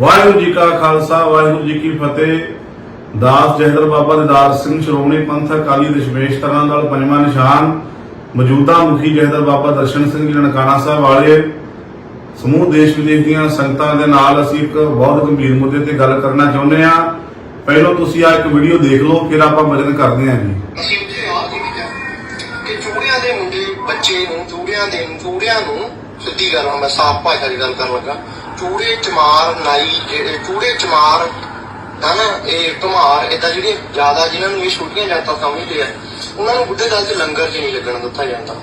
ਵਾਹਿਗੁਰੂ ਜੀ ਕਾ ਖਾਲਸਾ, ਵਾਹਿਗੁਰੂ ਜੀ ਕੀ ਫਤਿਹ। ਦਾਸ ਜਹਦਰ ਬਾਬਾ ਦਿਦਾਰ ਸਿੰਘ ਸ਼੍ਰੋਮਣੀ ਪੰਥ ਅਕਾਲੀ ਦਸ਼ਮੇਸ਼ ਤਰ੍ਹਾਂ ਨਾਲ ਪੰਜਵਾਂ ਨਿਸ਼ਾਨ, ਮੌਜੂਦਾ ਮੁਖੀ ਜਹਦਰ ਬਾਬਾ ਦਰਸ਼ਨ ਸਿੰਘ ਜੀ ਨਨਕਾਣਾ ਸਾਹਿਬ ਵਾਲੇ। ਸਮੂਹ ਦੇਸ਼ ਵਿਦੇਸ਼ ਦੀਆਂ ਸੰਗਤਾਂ ਦੇ ਨਾਲ ਅਸੀਂ ਇੱਕ ਬਹੁਤ ਗੰਭੀਰ ਮੁੱਦੇ ਤੇ ਗੱਲ ਕਰਨਾ ਚਾਹੁੰਦੇ ਹਾਂ। ਪਹਿਲਾਂ ਤੁਸੀਂ ਆ ਇੱਕ ਵੀਡੀਓ ਦੇਖ ਲਓ, ਫਿਰ ਆਪਾਂ ਵਜਨ ਕਰਦੇ ਹਾਂ ਜੀ। ਅਸੀਂ ਉੱਥੇ ਆ ਕਿ ਚੂੜਿਆਂ ਦੇ ਮੁੰਡੇ, ਬੱਚੇ ਨੂੰ, ਚੂੜਿਆਂ ਦੇ, ਚੂੜਿਆਂ ਨੂੰ ਸਿੱਧੀ ਗੱਲ ਮੈਂ ਸਾਫ਼ ਭਾਸ਼ਾ ਦੀ ਗੱਲ ਕਰਨ ਲੱਗਾ। ਚੂੜੇ ਚਮਾਰ ਨਾਈ ਚੂੜੇ ਚਮਾਰ ਹਨਾ ਇਹ ਧਮਾਰ ਇਦਾਂ ਜਿਹੜੀਆਂ ਜ਼ਿਆਦਾ ਜਿਨ੍ਹਾਂ ਨੂੰ ਇਹ ਛੋਟੀਆਂ ਜਾਤਾਂ ਸਮਝਦੇ ਆ, ਉਹਨਾਂ ਨੂੰ ਬੁੱਢੇ ਦਲ 'ਚ ਲੰਗਰ 'ਚ ਨਹੀਂ ਲੱਗਣ ਦਿੱਤਾ ਜਾਂਦਾ।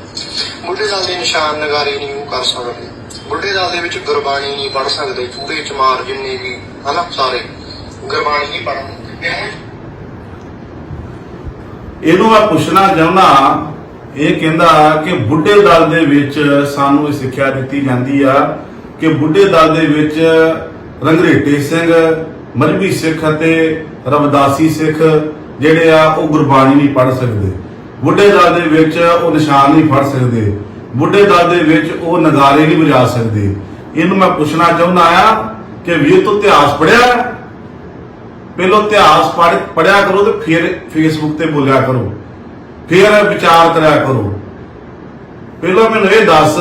ਬੁੱਢੇ ਦਲ ਦੇ ਨਿਸ਼ਾਨ ਨਗਾਰੇ ਨਹੀਂ ਉਹ ਕਰ ਸਕਦੇ। ਬੁੱਢੇ ਦਲ ਦੇ ਵਿੱਚ ਗੁਰਬਾਣੀ ਨਹੀਂ ਪੜ ਸਕਦੇ ਚੂੜੇ ਚਮਾਰ ਜਿੰਨੇ ਵੀ, ਹਨਾ, ਸਾਰੇ, ਗੁਰਬਾਣੀ ਨਹੀਂ ਪੜ੍ਹਨ। ਇਹਨੂੰ ਮੈਂ ਪੁੱਛਣਾ ਚਾਹੁੰਦਾ ਇਹ ਕਹਿੰਦਾ ਕਿ ਬੁੱਢੇ ਦਲ ਦੇ ਵਿੱਚ ਸਾਨੂੰ ਇਹ ਸਿੱਖਿਆ ਦਿੱਤੀ ਜਾਂਦੀ ਆ ਕਿ ਬੁੱਢੇ ਦਲ ਦੇ ਵਿੱਚ ਰੰਗਰੇਟੇ ਸਿੰਘ ਮਰਬੀ ਸਿੱਖ ਅਤੇ ਰਵਦਾਸੀ ਸਿੱਖ ਜਿਹੜੇ ਆ, ਉਹ ਗੁਰਬਾਣੀ ਨਹੀਂ ਪੜ੍ਹ ਸਕਦੇ। ਬੁੱਢੇ ਦਲ ਦੇ ਵਿੱਚ ਉਹ ਨਿਸ਼ਾਨ ਨਹੀਂ ਫੜ ਸਕਦੇ। ਬੁੱਢੇ ਦਲ ਦੇ ਵਿੱਚ ਉਹ ਨਗਾਰੇ ਨਹੀਂ ਵਜਾ ਸਕਦੇ। ਇਹਨੂੰ ਮੈਂ ਪੁੱਛਣਾ ਚਾਹੁੰਦਾ ਆ ਕਿ ਵੀਰ ਤੂੰ ਇਤਿਹਾਸ ਪੜਿਆ ਪਹਿਲਾਂ ਇਤਿਹਾਸ ਪੜ੍ਹ ਪੜਿਆ ਕਰੋ ਤੇ ਫਿਰ ਫੇਸਬੁੱਕ ਤੇ ਬੋਲਿਆ ਕਰੋ। ਫਿਰ ਵਿਚਾਰ ਕਰਿਆ ਕਰੋ। ਪਹਿਲਾਂ ਮੈਨੂੰ ਇਹ ਦੱਸ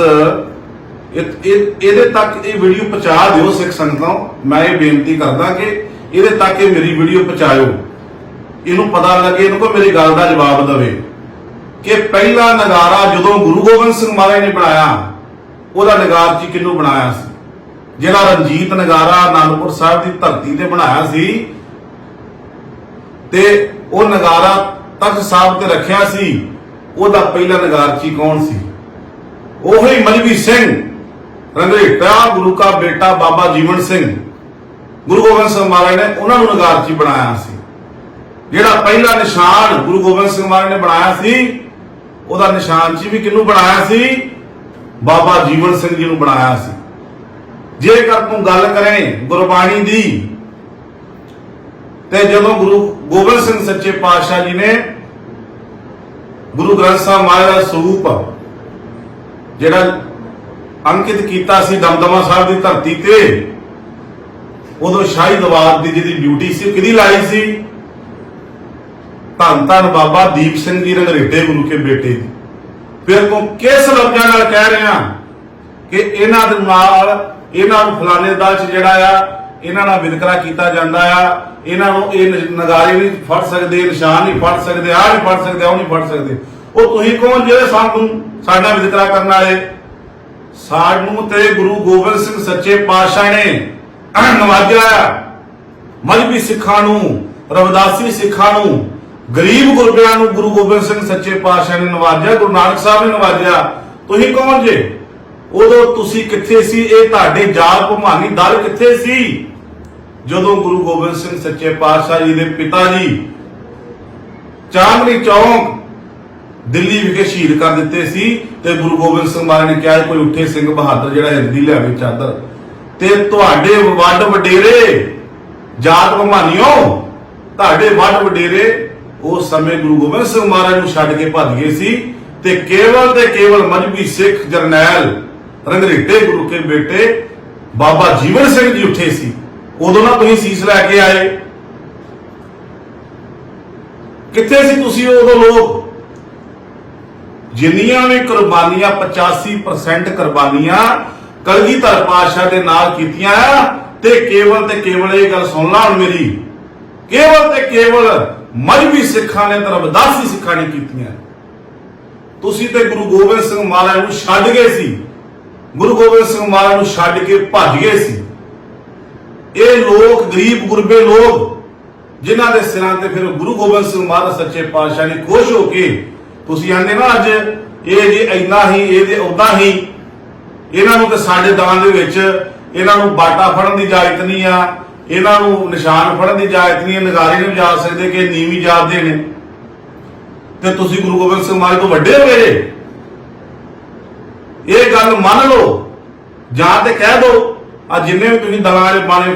ਇਹਦੇ ਤੱਕ ਇਹ ਵੀਡੀਓ ਪਹੁੰਚਾ ਦਿਓ ਸਿੱਖ ਸੰਗਤਾਂ ਮੈਂ ਇਹ ਬੇਨਤੀ ਕਰਦਾ ਕਿ ਇਹਦੇ ਤੱਕ ਇਹ ਮੇਰੀ ਵੀਡੀਓ ਪਹੁੰਚਾਇਓ। ਇਹਨੂੰ ਪਤਾ ਲੱਗੇ, ਇਹਨੂੰ ਕੋ ਮੇਰੀ ਗੱਲ ਦਾ ਜਵਾਬ ਦੇਵੇ। ਕਿ ਪਹਿਲਾ ਨਗਾਰਾ ਜਦੋਂ ਗੁਰੂ ਗੋਬਿੰਦ ਸਿੰਘ ਮਹਾਰਾਜ ਨੇ ਬਣਾਇਆ, ਉਹਦਾ ਨਗਾਰ ਜੀ ਕਿਹਨੂੰ ਬਣਾਇਆ ਸੀ? ਜਿਹੜਾ ਰਣਜੀਤ ਨਗਾਰਾ ਆਨੰਦਪੁਰ ਸਾਹਿਬ ਦੀ ਧਰਤੀ ਤੇ ਬਣਾਇਆ ਸੀ, ਤੇ ਉਹ ਨਗਾਰਾ ਤਖਤ ਸਾਹਿਬ ਤੇ ਰੱਖਿਆ ਸੀ, ਉਹਦਾ ਪਹਿਲਾ ਨਗਾਰਚੀ ਕੌਣ ਸੀ? ਉਹੀ ਮਲਵੀ ਸਿੰਘ। ਰੰਗਰੇਟਾ ਗੁਰੂ ਕਾ ਬੇਟਾ ਬਾਬਾ ਜੀਵਨ ਸਿੰਘ। ਗੁਰੂ ਗੋਬਿੰਦ ਸਿੰਘ ਮਹਾਰਾਜ ਨੇ ਉਹਨਾਂ ਨੂੰ ਨਗਾਰਚੀ ਬਣਾਇਆ ਸੀ। ਜਿਹੜਾ ਪਹਿਲਾ ਨਿਸ਼ਾਨ ਗੁਰੂ ਗੋਬਿੰਦ ਸਿੰਘ ਮਹਾਰਾਜ ਨੇ ਬਣਾਇਆ ਸੀ, ਉਹਦਾ ਨਿਸ਼ਾਨ ਜੀ ਵੀ ਕਿਹਨੂੰ ਬਣਾਇਆ ਸੀ? ਬਾਬਾ ਜੀਵਨ ਸਿੰਘ ਜੀ ਨੂੰ ਬਣਾਇਆ ਸੀ। ਜੇਕਰ ਤੂੰ ਗੱਲ ਕਰੇ ਗੁਰਬਾਣੀ ਦੀ, ਤੇ ਜਦੋਂ ਗੁਰੂ ਗੋਬਿੰਦ ਸਿੰਘ ਸੱਚੇ ਪਾਤਸ਼ਾਹ ਜੀ ਨੇ ਗੁਰੂ ਗ੍ਰੰਥ ਸਾਹਿਬ ਮਹਾਰਾਜ ਦਾ ਸਰੂਪ, ਜਿਹੜਾ ਅੰਕਿਤ ਕੀਤਾ ਸੀ ਦਮਦਮਾ ਸਾਹਿਬ ਦੀ ਧਰਤੀ ਤੇ। ਉਦੋਂ ਸ਼ਾਹੀ ਦਰਬਾਰ ਦੀ ਜਿਹਦੀ ਡਿਊਟੀ ਸੀ ਕਿਹਦੀ ਲਾਈ ਸੀ? ਧੰਨ ਧੰਨ ਬਾਬਾ ਦੀਪ ਸਿੰਘ ਜੀ ਰੰਗਰੇਟੇ ਗੁਰੂ ਕੇ ਬੇਟੇ ਦੀ। ਫਿਰ ਤੂੰ ਕਿਸ ਲਫ਼ਜ਼ਾਂ ਨਾਲ ਕਹਿ ਰਿਹਾ ਕਿ ਇਹਨਾਂ ਦੇ ਨਾਲ ਇਹਨਾਂ ਨੂੰ ਫਲਾਣੇ ਦਲ ਚ ਜਿਹੜਾ ਆ, ਇਹਨਾਂ ਨਾਲ ਵਿਤਕਰਾ ਕੀਤਾ ਜਾਂਦਾ ਆ। ਇਹਨਾਂ ਨੂੰ ਇਹ ਨ- ਨਗਾਰੇ ਨਹੀਂ ਫੜ ਸਕਦੇ, ਨਿਸ਼ਾਨ ਨਹੀਂ ਫੜ ਸਕਦੇ, ਆਹ ਨਹੀਂ ਫੜ ਸਕਦੇ, ਉਹ ਨਹੀਂ ਫੜ ਸਕਦੇ। ਉਹ ਤੁਸੀਂ ਕੌਣ ਜਿਹੜੇ ਸਾਨੂੰ ਸਾਡਾ ਵਿਤਕਰਾ ਕਰਨ ਵਾਲੇ ਸਾਨੂੰ ਤੇ ਗੁਰੂ ਗੋਬਿੰਦ ਸਿੰਘ ਸੱਚੇ ਪਾਤਸ਼ਾਹ ਨੇ ਨਵਾਜਿਆ ਮਜਬੀ ਸਿੱਖਾਂ ਨੂੰ, ਰਵਦਾਸੀ ਸਿੱਖਾਂ ਨੂੰ, ਗਰੀਬ ਗੁਰਬਿਆਂ ਨੂੰ ਗੁਰੂ ਗੋਬਿੰਦ ਸਿੰਘ ਸੱਚੇ ਪਾਤਸ਼ਾਹ ਨੇ ਨਵਾਜਿਆ, ਗੁਰੂ ਨਾਨਕ ਸਾਹਿਬ ਨੇ ਨਵਾਜਿਆ। ਤੁਸੀਂ ਕੌਣ ਜੇ? ਉਦੋਂ ਤੁਸੀਂ ਕਿੱਥੇ ਸੀ? ਇਹ ਤੁਹਾਡੇ ਜਾਲ ਭਮਾਨੀ ਦਲ ਕਿੱਥੇ ਸੀ? ਜਦੋਂ ਗੁਰੂ ਗੋਬਿੰਦ ਸਿੰਘ ਸੱਚੇ ਪਾਤਸ਼ਾਹ ਜੀ ਦੇ ਪਿਤਾ ਜੀ, ਚਾਂਦਨੀ ਚੌਂਕ ਦਿੱਲੀ ਵਿਖੇ ਸ਼ਹੀਦ ਕਰ ਦਿੱਤੇ ਸੀ ਤੇ ਗੁਰੂ ਗੋਬਿੰਦ ਸਿੰਘ ਮਹਾਰਾਜ ਨੇ ਕਿਹਾ ਕੋਈ ਉੱਠੇ ਸਿੰਘ ਬਹਾਦਰ ਜਿਹੜਾ ਹਿੰਦੀ ਲਿਆਵੇ ਚਾਦਰ। ਤੇ ਤੁਹਾਡੇ ਵੱਡ ਵਡੇਰੇ, ਜਾਤ ਭਮਾਨੀਓ ਤੁਹਾਡੇ ਵੱਡ ਵਡੇਰੇ ਉਸ ਸਮੇਂ ਗੁਰੂ ਗੋਬਿੰਦ ਸਿੰਘ ਮਹਾਰਾਜ ਨੂੰ ਛੱਡ ਕੇ ਭੱਜ ਗਏ ਸੀ ਤੇ ਕੇਵਲ ਤੇ ਕੇਵਲ ਮਜਬੀ ਸਿੱਖ ਜਰਨੈਲ ਰੰਗਰੇਟੇ, ਗੁਰੂ ਕੇ ਬੇਟੇ ਬਾਬਾ ਜੀਵਨ ਸਿੰਘ ਜੀ ਉੱਠੇ ਸੀ। ਉਦੋਂ ਨਾ ਤੁਸੀਂ ਸੀਸ ਲੈ ਕੇ ਆਏ। ਕਿੱਥੇ ਸੀ ਤੁਸੀਂ ਉਦੋਂ ਲੋਕ? ਜਿੰਨੀਆਂ ਵੀ ਕੁਰਬਾਨੀਆਂ 85% ਕੁਰਬਾਨੀਆਂ ਕਲਗੀਧਰ ਪਾਤਸ਼ਾਹ ਦੇ ਨਾਲ ਕੀਤੀਆਂ ਤੇ ਕੇਵਲ ਤੇ ਕੇਵਲ ਇਹ ਗੱਲ ਸੁਣ ਲਾ ਹੁਣ ਮੇਰੀ। ਕੇਵਲ ਤੇ ਕੇਵਲ ਮਜਬੀ ਸਿੱਖਾਂ ਨੇ ਤੇ ਸਿੱਖਾਂ ਨੇ ਕੀਤੀਆਂ। ਤੁਸੀਂ ਤੇ ਗੁਰੂ ਗੋਬਿੰਦ ਸਿੰਘ ਮਹਾਰਾਜ ਨੂੰ ਛੱਡ ਗਏ ਸੀ। ਗੁਰੂ ਗੋਬਿੰਦ ਸਿੰਘ ਮਹਾਰਾਜ ਨੂੰ ਛੱਡ ਕੇ ਭੱਜ ਗਏ ਸੀ। ਇਹ ਲੋਕ, ਗਰੀਬ, ਗੁਰਬੇ ਲੋਕ, ਜਿਨ੍ਹਾਂ ਦੇ ਸਿਰਾਂ ਤੇ ਫਿਰ ਗੁਰੂ ਗੋਬਿੰਦ ਸਿੰਘ ਮਹਾਰਾਜ ਸੱਚੇ ਪਾਤਸ਼ਾਹ ਨੇ ਖੁਸ਼ ਹੋ ਕੇ ਤੁਸੀਂ ਆਂਦੇ ਨਾ ਅੱਜ, ਇਹ ਜੇ ਇੰਨਾ ਹੀ ਇਹਦੇ ਉਦਾਂ ਹੀ, ਇਹਨਾਂ ਨੂੰ ਤੇ ਸਾਡੇ ਦਾਨ ਦੇ ਵਿੱਚ ਇਹਨਾਂ ਨੂੰ ਬਾਟਾ ਫੜਨ ਦੀ ਇਜਾਜ਼ਤ ਨਹੀਂ ਆ, ਇਹਨਾਂ ਨੂੰ ਨਿਸ਼ਾਨ ਫੜਨ ਦੀ ਇਜਾਜ਼ਤ ਨਹੀਂ ਨਗਾਰੇ ਨਹੀਂ ਜਾ ਸਕਦੇ ਕਿ ਨੀਵੀਂ ਜਾਪਦੇ ਨੇ। ਤੇ ਤੁਸੀਂ ਗੁਰੂ ਗੋਬਿੰਦ ਸਿੰਘ ਮਹਾਰਾਜ ਤੋਂ ਵੱਡੇ ਹੋ ਗਏ। ਇਹ ਗੱਲ ਮੰਨ ਲਓ, ਜਾਂ ਤੇ ਕਹਿ ਦਿਓ ਆ ਜਿੰਨੇ ਵੀ ਤੁਸੀਂ ਦਲਾਂ ਵਾਲੇ ਬਾਣੇ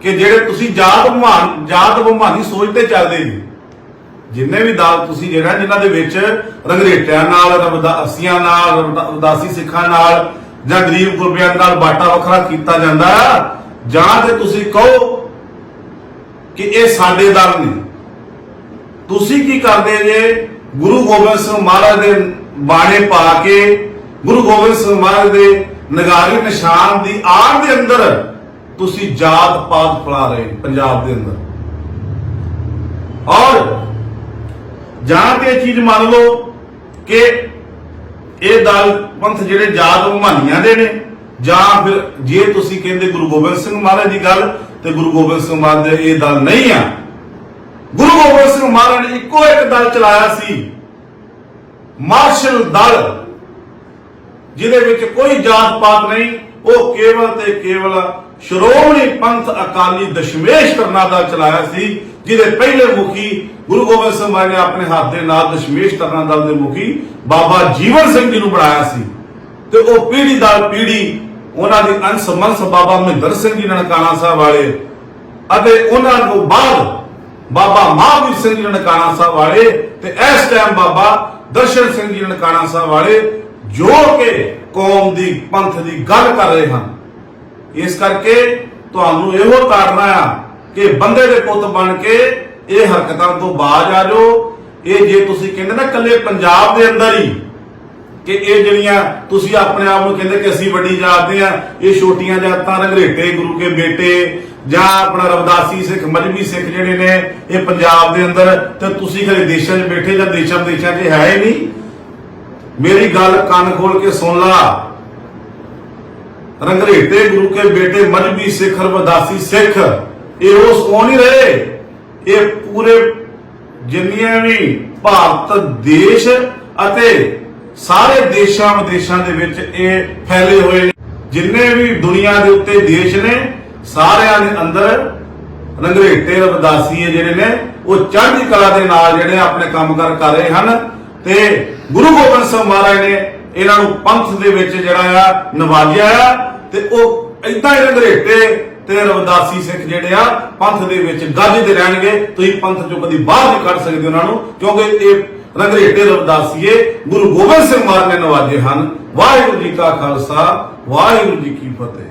ਕਿ ਜਿਹੜੇ ਤੁਸੀਂ ਜਾਤ ਭਮਾਨ ਜਾਤ ਭਮਾਨੀ ਸੋਚ ਤੇ ਚੱਲਦੇ ਜੀ ਜਿੰਨੇ ਵੀ ਦਲ ਤੁਸੀਂ ਜਿਹੜਾ ਜਿਨ੍ਹਾਂ ਦੇ ਵਿੱਚ ਰੰਗਰੇਟਿਆਂ ਨਾਲ ਰਵਦਾਸੀਆਂ ਨਾਲ, ਰਵਦਾ- ਸਿੱਖਾਂ ਨਾਲ ਜਾਂ ਗਰੀਬ ਗੁਰਬਿਆਂ ਨਾਲ ਬਾਟਾ ਵੱਖਰਾ ਕੀਤਾ ਜਾਂਦਾ, ਜਾਂ ਤੇ ਤੁਸੀਂ ਕਹੋ ਕਿ ਇਹ ਸਾਡੇ ਦਲ ਨੇ। ਤੁਸੀਂ ਕੀ ਕਰਦੇ ਜੇ? ਗੁਰੂ ਗੋਬਿੰਦ ਸਿੰਘ ਮਹਾਰਾਜ ਦੇ ਬਾਣੇ ਪਾ ਕੇ, ਗੁਰੂ ਗੋਬਿੰਦ ਸਿੰਘ ਮਹਾਰਾਜ ਦੇ ਨਗਾਰੀ ਨਿਸ਼ਾਨ ਦੀ ਆੜ ਦੇ ਅੰਦਰ ਤੁਸੀਂ ਜਾਤ ਪਾਤ ਫਲਾ ਰਹੇ ਪੰਜਾਬ ਦੇ ਅੰਦਰ। ਔਰ ਜਾਂ ਤੇ ਇਹ ਚੀਜ਼ ਮੰਨ ਲਓ ਕਿ ਇਹ ਦਲ ਪੰਥ ਜਿਹੜੇ ਜਾਤ ਮਾਨੀਆਂ ਦੇ ਨੇ, ਜਾਂ ਫਿਰ ਜੇ ਤੁਸੀਂ ਕਹਿੰਦੇ ਗੁਰੂ ਗੋਬਿੰਦ ਸਿੰਘ ਮਹਾਰਾਜ ਦੀ ਗੱਲ, ਤੇ ਗੁਰੂ ਗੋਬਿੰਦ ਸਿੰਘ ਮਹਾਰਾਜ ਦੇ ਇਹ ਦਲ ਨਹੀਂ ਆ। ਗੁਰੂ ਗੋਬਿੰਦ ਸਿੰਘ ਮਹਾਰਾਜ ਨੇ ਇੱਕੋ ਇੱਕ ਦਲ ਚਲਾਇਆ ਸੀ, ਮਾਰਸ਼ਲ ਦਲ, ਜਿਹਦੇ ਵਿੱਚ ਕੋਈ ਜਾਤ ਪਾਤ ਨਹੀਂ, ਉਹ ਕੇਵਲ ਤੇ ਕੇਵਲ ਸ਼੍ਰੋਮਣੀ ਪੰਥ ਅਕਾਲੀ ਦਸ਼ਮੇਸ਼ ਕਰਨਾ ਦਾ ਚਲਾਇਆ ਸੀ ਜਿਹਦੇ ਪਹਿਲੇ ਮੁਖੀ ਗੁਰੂ ਗੋਬਿੰਦ ਸਿੰਘ ਮਹਾਰਾਜ ਨੇ ਆਪਣੇ ਹੱਥ ਦੇ ਨਾਲ ਦਸ਼ਮੇਸ਼ ਕਰਨਾ ਦਲ ਦੇ ਮੁਖੀ ਬਾਬਾ ਜੀਵਨ ਸਿੰਘ ਜੀ ਨੂੰ ਬਣਾਇਆ ਸੀ। ਤੇ ਉਹ ਪੀੜੀ ਦਰ ਪੀੜੀ ਉਹਨਾਂ ਦੀ ਅੰਸ਼ ਮੰਸ ਬਾਬਾ ਮਹਿੰਦਰ ਸਿੰਘ ਜੀ ਨਨਕਾਣਾ ਸਾਹਿਬ ਵਾਲੇ ਅਤੇ ਉਹਨਾਂ ਤੋਂ ਬਾਅਦ ਬਾਬਾ ਮਹਾਵੀਰ ਸਿੰਘ ਜੀ ਨਨਕਾਣਾ ਸਾਹਿਬ ਵਾਲੇ ਤੇ ਇਸ ਟਾਈਮ ਬਾਬਾ ਦਰਸ਼ਨ ਸਿੰਘ ਜੀ ਨਨਕਾਣਾ ਸਾਹਿਬ ਵਾਲੇ ਜੋ ਕਿ ਕੌਮ ਦੀ ਪੰਥ ਦੀ ਗੱਲ ਕਰ ਰਹੇ ਹਨ। ਇਸ ਕਰਕੇ ਤੁਹਾਨੂੰ ਇਹੋ ਕਾਰਨ ਆ ਕਿ ਬੰਦੇ ਦੇ ਪੁੱਤ ਬਣ ਕੇ ਇਹ ਹਰਕਤਾਂ ਤੋਂ ਬਾਜ ਆ ਜਾਓ। ਇਹ ਜੇ ਤੁਸੀਂ ਕਹਿੰਦੇ ਨਾ ਕੱਲੇ ਪੰਜਾਬ ਦੇ ਅੰਦਰ ਹੀ ਕਿ ਇਹ ਜਿਹੜੀਆਂ ਤੁਸੀਂ ਆਪਣੇ ਆਪ ਨੂੰ ਕਹਿੰਦੇ ਕਿ ਅਸੀਂ ਵੱਡੀ ਜਾਤ ਦੇ ਆ ਇਹ ਛੋਟੀਆਂ ਜਾਤਾਂ ਰੰਗਰੇਟੇ, ਗੁਰੂ ਕੇ ਬੇਟੇ ਜਾਂ ਆਪਣਾ ਰਵਦਾਸੀ ਸਿੱਖ, ਮਜਬੀ ਸਿੱਖ ਜਿਹੜੇ ਨੇ, ਇਹ ਪੰਜਾਬ ਦੇ ਅੰਦਰ, ਤੇ ਤੁਸੀਂ ਕਦੇ ਦੇਸ਼ਾਂ 'ਚ ਬੈਠੇ ਜਾਂ ਦੇਸ਼ਾਂ ਵਿਦੇਸ਼ਾਂ 'ਚ ਹੈ ਹੀ ਨਹੀਂ। ਮੇਰੀ ਗੱਲ ਕੰਨ ਖੋਲ ਕੇ ਸੁਣ ਲਾ। ਰੰਗਰੇਟੇ, ਗੁਰੂ ਕੇ ਬੇਟੇ, ਮਜਬੀ ਸਿੱਖ, ਰਵਦਾਸੀ ਸਿੱਖ ਇਹ ਉਸ ਕੌਣ ਹੀ ਰਹੇ। ਇਹ ਪੂਰੇ ਜਿੰਨੀਆਂ ਵੀ ਭਾਰਤ ਦੇਸ਼ ਅਤੇ ਸਾਰੇ ਦੇਸ਼ਾਂ ਵਿਦੇਸ਼ਾਂ ਦੇ ਵਿੱਚ ਇਹ ਫੈਲੇ ਹੋਏ ਨੇ। ਜਿੰਨੇ ਵੀ ਦੁਨੀਆ ਦੇ ਉੱਤੇ ਦੇਸ਼ ਨੇ, ਸਾਰਿਆਂ ਦੇ ਅੰਦਰ ਰੰਗਰੇਟੇ ਰਵਦਾਸੀਏ ਜਿਹੜੇ ਨੇ, ਉਹ ਚੜ੍ਹਦੀ ਕਲਾ ਦੇ ਨਾਲ ਜਿਹੜੇ ਆਪਣੇ ਕੰਮਕਾਰ ਕਰ ਰਹੇ ਹਨ ਤੇ ਗੁਰੂ ਗੋਬਿੰਦ ਸਿੰਘ ਮਹਾਰਾਜ ਨੇ ਇਹਨਾਂ ਨੂੰ ਪੰਥ ਦੇ ਵਿੱਚ ਜਿਹੜਾ ਆ, ਨਵਾਜਿਆ ਆ ਤੇ ਉਹ ਇਦਾਂ ਹੀ ਰੰਗਰੇਟੇ ਤੇ ਰਵਦਾਸੀ ਸਿੱਖ ਜਿਹੜੇ ਆ, ਪੰਥ ਦੇ ਵਿੱਚ ਗੱਜਦੇ ਰਹਿਣਗੇ, ਤੁਸੀਂ ਪੰਥ ਚੋਂ ਕਦੀ ਬਾਹਰ ਨਹੀਂ ਕੱਢ ਸਕਦੇ ਉਹਨਾਂ ਨੂੰ, ਕਿਉਂਕਿ ਇਹ ਰੰਗਰੇਟੇ ਰਵਦਾਸੀਏ ਗੁਰੂ ਗੋਬਿੰਦ ਸਿੰਘ ਮਹਾਰਾਜ ਨੇ ਨਵਾਜੇ ਹਨ। ਵਾਹਿਗੁਰੂ ਜੀ ਕਾ ਖਾਲਸਾ, ਵਾਹਿਗੁਰੂ ਜੀ ਕੀ ਫਤਿਹ।